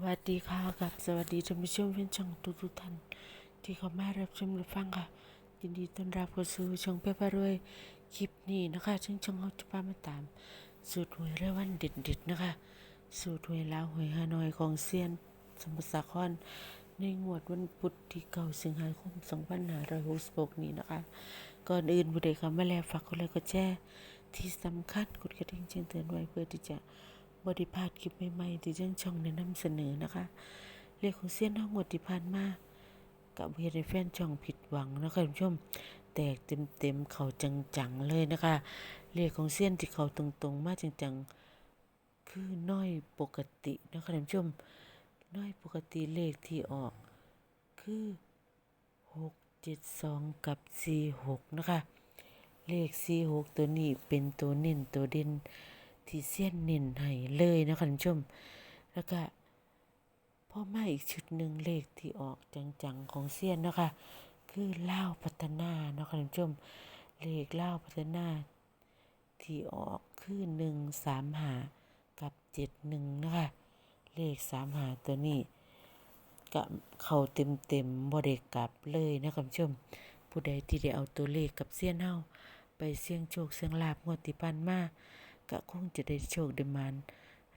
วัสดีค่ะกับสวัสดีท่านผู้ชมเพื่อนช่องทุกทุกท่านที่เข้ามารับชมรับฟังค่ะยินดีต้อนรับเข้าสู่ช่องเป้ปารวยคลิปนี้นะคะซึ่งช่องเขาจะพามาตาม สูตรหวยรายวันเด็ดๆนะคะ สูตรหวยลาวหวยฮานอยของเซียน สมุทรสาครในงวดวันพุธที่เก้าสิงหาคม2566 นี้นะคะ ก่อนอื่นบุเดคำมาแล้วฝากกดไลค์กดแชร์ที่สำคัญกดกระดิ่งแจ้งเตือนไว้เพื่อที่จะ บริพาดคลิปใหม่ๆที่เจ้งช่องแนะนำเสนอนะคะเรื่องของเส้นห้องงวดที่ผ่านมากับเฮดให้แฟนช่องผิดหวังนะคะคุณผู้ชมแตกเต็มๆเขาจังๆเลยนะคะเรื่องของเส้นที่เขาตรงๆ มากจังๆ คือน้อยปกตินะคะท่านผู้ชมน้อยปกติเลขที่ออก คือหกเจ็ดสองกับสี่หกนะคะ เลขสี่หกตัวนี้เป็นตัวเน้นตัวเด่น ที่เสี้ยนเน้นให้เลยนะคะท่านผู้ชม แล้วก็พ่อมาอีกชุดหนึ่งเลขที่ออกจังๆของเสี้ยนนะคะ คือเล่าพัฒนาเนาะคะท่านผู้ชม เลขเล่าพัฒนา ที่ออกคือหนึ่งสามหากับเจ็ดหนึ่งนะคะเลขสามหาตัวนี้ก็เขาเต็มเต็มๆบ่ได้กลับเลยนะคุณผู้ชม ผู้ใดที่ได้เอาตัวเลขกับเสี้ยนเฮาไปเสี่ยงโชคเสี่ยงลาบงวดที่ผ่านมา ก็คงจะได้โชคได้มาน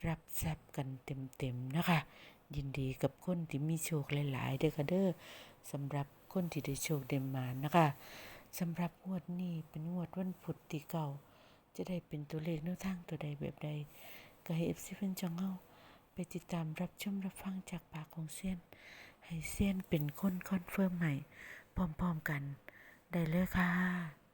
รับทรัพย์กันเต็มๆนะคะ ยินดีกับคนที่มีโชคหลายๆเด้อค่ะเด้อสำหรับคนที่ได้โชคได้มานนะคะสำหรับงวดนี้เป็นงวดวันพุธที่เก่า จะได้เป็นตัวเลขแนวทางตัวใดแบบใด ก็ให้เอฟซีเพิ่นจองเฮาไปติดตามรับชมรับฟังจากปากของเซียน ให้เซียนเป็นคนคอนเฟิร์มใหม่พร้อมๆกัน ได้เลยค่ะ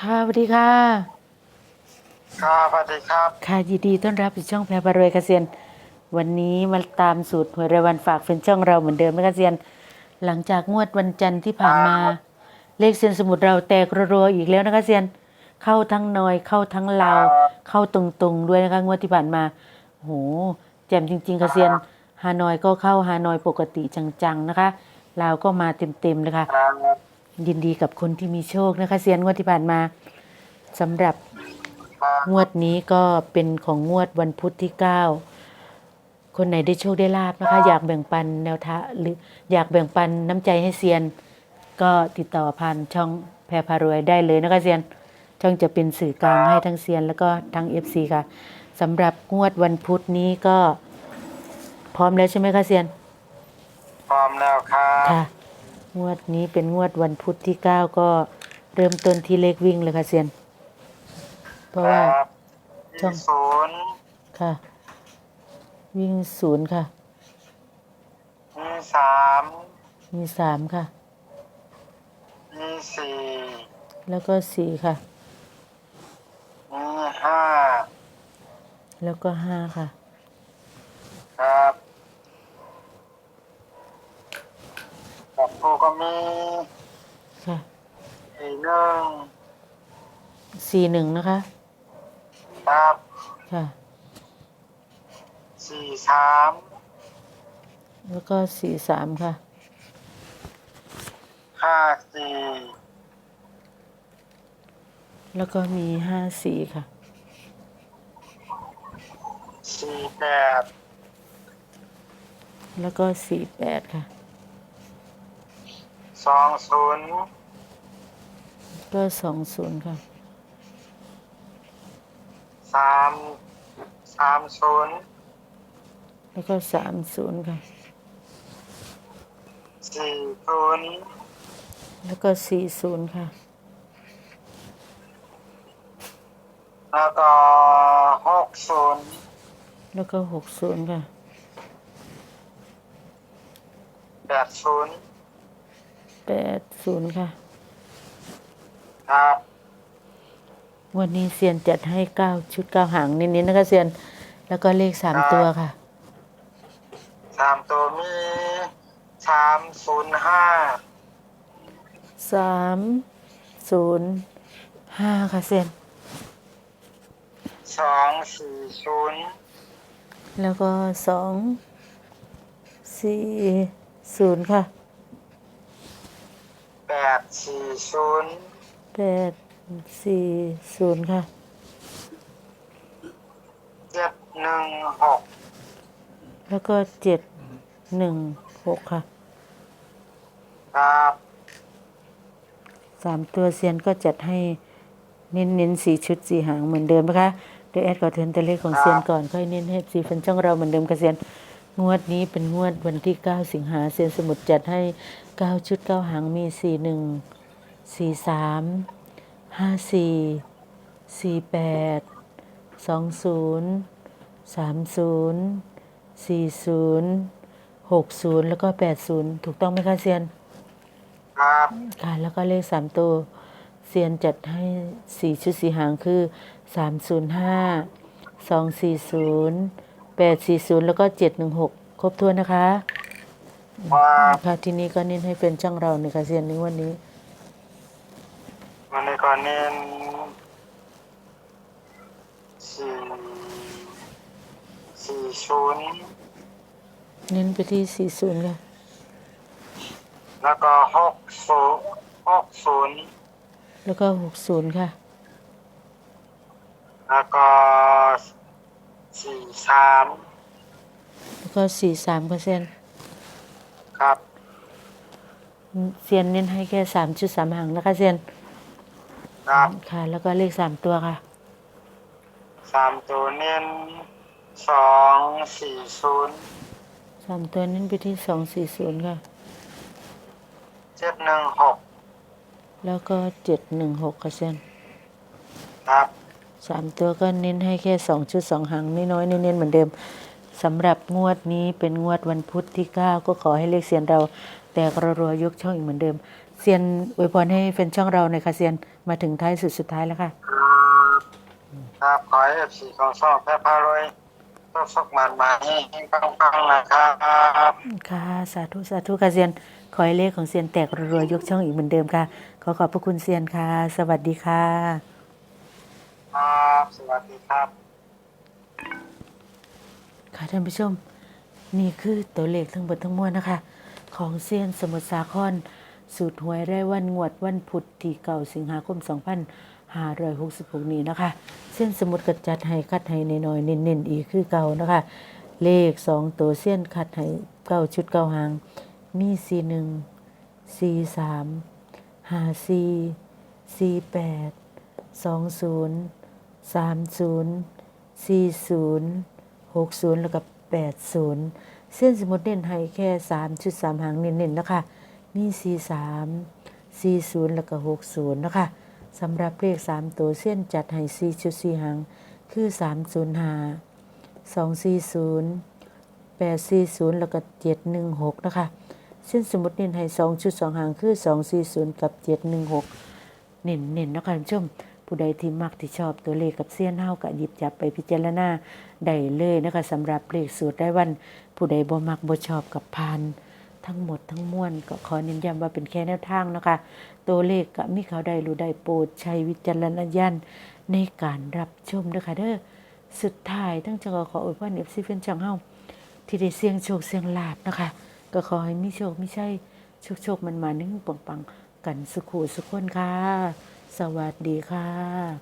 ค่ะสวัสดีค่ะ ครับสวัสดีครับ ค่ะยินดีต้อนรับสู่ช่องแพรบารวยเกษียณวันนี้มาตามสูตรหวยรายวันฝากเป็นช่องเราเหมือนเดิมนะเกษียณหลังจากงวดวันจันทร์ที่ผ่านมาเลขเซียนสมุดเราแตกรัวๆอีกแล้วนะเกษียณเข้าทั้งนอยเข้าทั้งลาวเข้าตรงๆด้วยนะคะงวดที่ผ่านมาโหแจ่มจริงๆเกษียณฮานอยก็เข้าฮานอยปกติจังๆนะคะลาวก็มาเต็มๆเลยค่ะ ครับ ยินดีกับคนที่มีโชคนะคะเซียนงวดที่ผ่านมาสำหรับงวดนี้ก็เป็นของงวดวันพุธที่ 9 คนไหนได้โชคได้ลาบนะคะ อยากแบ่งปันแนวทางหรืออยากแบ่งปันน้ำใจให้เซียน ก็ติดต่อผ่านช่องแพรพารวยได้เลยนะคะเซียน ช่องจะเป็นสื่อกลางให้ทั้งเซียน แล้วก็ทั้ง FC ค่ะสำหรับงวดวันพุธนี้ก็พร้อมแล้วใช่ไหมคะเซียน พร้อมแล้วครับค่ะ งวดนี้เป็นงวดวันพุธที่9ก็เริ่มต้นที่เลขวิ่งเลยค่ะเซียน เพราะว่าครับช่องมีศูนย์ค่ะ วิ่งศูนย์ค่ะ มีสามมีสามค่ะ มีสี่แล้วก็สี่ค่ะ มีห้าแล้วก็ห้าค่ะ ครับกับผู้ก็มี ค่ะ สี่หนึ่ง สี่หนึ่งนะคะ ครับค่ะ สี่สามแล้วก็สี่สามค่ะ ห้าสี่แล้วก็มีห้าสี่ค่ะ สี่แปดแล้วก็สี่แปดค่ะ สองศูนย์ก็สองศูนย์ค่ะ สามสามศูนย์แล้วก็สามศูนย์ค่ะ สี่ศูนย์แล้วก็สี่ศูนย์ค่ะ แล้วก็หกศูนย์แล้วก็หกศูนย์ค่ะ แปดศูนย์แปดศูนย์ค่ะ ครับ วันนี้เซียนจัดให้เก้าชุดเก้าหางนิดๆนะคะเซียน แล้วก็เลขสามตัวค่ะ สามตัวมีสามศูนย์ห้าสามศูนย์ห้าค่ะเซียน สองสี่ศูนย์แล้วก็สองสี่ศูนย์ค่ะแปดสี่ศูนย์แแปด สี่ศูนย์ค่ะ เจ็ดหนึ่งหกแล้วก็เจ็ดหนึ่งหกค่ะ ครับสามตัวเซียนก็จัดให้เน้นเน้นๆสี่ชุดสี่หางเหมือนเดิมนะคะเดี๋ยวแอดขอเทินตัวเลขของเซียนก่อนค่อยเน้นให้สีฟันช่องเราเหมือนเดิมค่ะเซียน งวดนี้เป็นงวดวันที่ 9 สิงหาเซียนสมุดจัดให้ 9 ชุด 9 หางมี 41 43 54 48 20 30 40 60แล้วก็80ถูกต้องไหมคะเซียน ครับ ค่ะ แล้วก็เลข3ตัวเซียนจัดให้4ชุดสีหางคือ305 240 840แล้วก็716ครบถ้วนนะคะ ครับ ค่ะ ทีนี้ก็เน้นให้เป็นช่างเราในค่ะเซียนนี้วันนี้ วันนี้ก็เน้นสี่สี่ศูนย์เน้นไปที่40ค่ะแล้วก็หกศูนย์หกศูนย์แล้วก็60ค่ะ แล้วก็สี่สามแล้วก็43ค่ะเซียนครับ เซียนเน้นให้แค่3ชุด3หางนะคะเซียน ครับค่ะ แล้วก็เลข3ตัวค่ะ สามตัวเน้นสองสี่ศูนย์3ตัวเน้นไปที่240ค่ะ เจ็ดหนึ่งหกแล้วก็716ค่ะเซียนครับ สามตัวก็เน้นให้แค่สองชุดสองหางน้อยๆเน้นๆเหมือนเดิมสำหรับงวดนี้เป็นงวดวันพุธที่ 9 ก็ขอให้เลขเซียนเรา แตกรัวๆยกช่องอีกเหมือนเดิม เซียนอวยพรให้เป็นช่องเราในอยค่ะเซียนมาถึงท้ายสุดสุดท้ายแล้วค่ะ ครับครับขอให้เอฟซีของช่องแพร่พารวยต้องสกมันมาให้ปังๆนะครับค่ะ สาธุสาธุค่ะเซียน ขอให้เลขของเซียนแตกรัวๆยกช่องอีกเหมือนเดิมค่ะ ขอขอบพระคุณเซียนค่ะ สวัสดีค่ะ ครับสวัสดีครับ ค่ะท่านผู้ชม นี่คือตัวเลขทั้งหมดทั้งมวลนะคะ ของเซียนสมุทรสาคร สูตรหวยไร่วันงวดวันพุธที่เก่าสิงหาคม 2566 นี้นะคะ เส้นสมุดกระจัดให้คัดให้น้อยๆเน้นๆอีกคือเก่านะคะ เลข 2 ตัวเส้นคัดให้เก้าชุดเก้าหาง มี 41 43 54 48 20 30 40 60 แล้วก็80 เส้นสมุดเน้นให้แค่ 3 ชุด 3 หางเน้นๆนะคะ มี43 40แล้วก็60นะคะสำหรับเลข3ตัวเส้นจัดให้4ชุด4หางคือ305 240 840แล้วก็716นะคะเส้นสมุดเน้นให้2ชุด2หางคือ240กับ716เน้นๆนนนะคะท่านผู้ชมผู้ใดที่มักที่ชอบตัวเลขกับเสี้ยนเฮาก็หยิบจับไปพิจารณาได้เลยนะคะสำหรับเลขสูตรได้วัน ผู้ใดบ่มักบ่ชอบกับพาน ทั้งหมดทั้งมวลก็ขอเน้นย้ำว่าเป็นแค่แนวทางนะคะ ตัวเลขก็มีเขาได้รู้ได้โปรดใช้วิจารณญาณในการรับชมนะคะเด้อสุดท้ายทั้งจังก็ขออวยพร FC แฟนช่องเฮาที่ได้เสี่ยงโชคเสี่ยงลาบนะคะ ก็ขอให้มีโชคมีชัยโชคโชคมันมานึ่งปังๆกันสุขุสุขคนค่ะ สวัสดีค่ะ